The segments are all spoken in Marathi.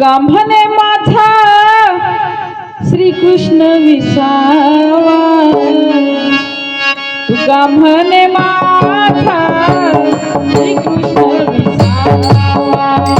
काम्हने माझा श्रीकृष्ण विसावा. तुका म्हणे माझा श्रीकृष्ण विसावा.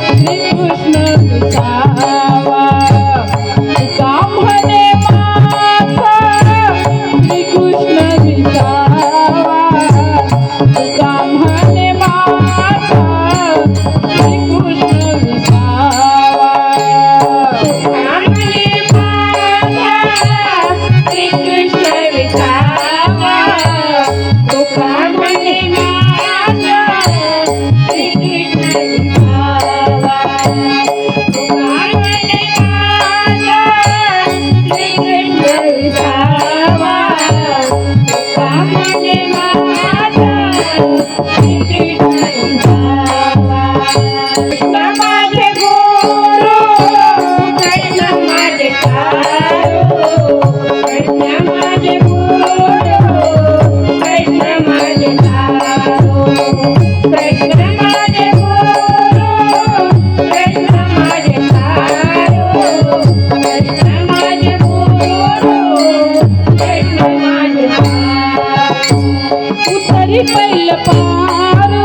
पारू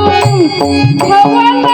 भवन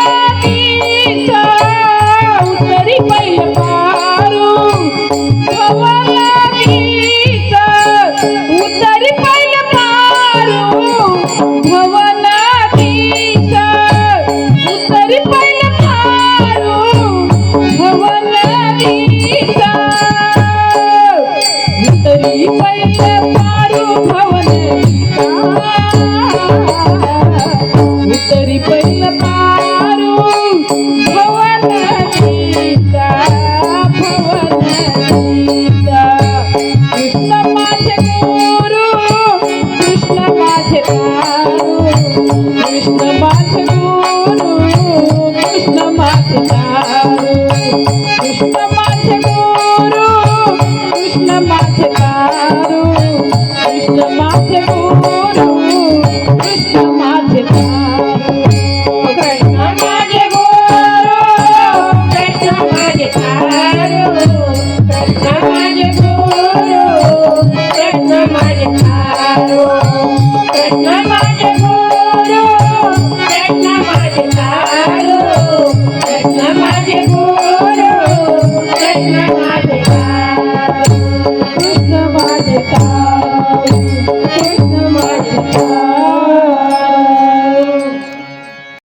Krishna Mata Guru, Krishna Mata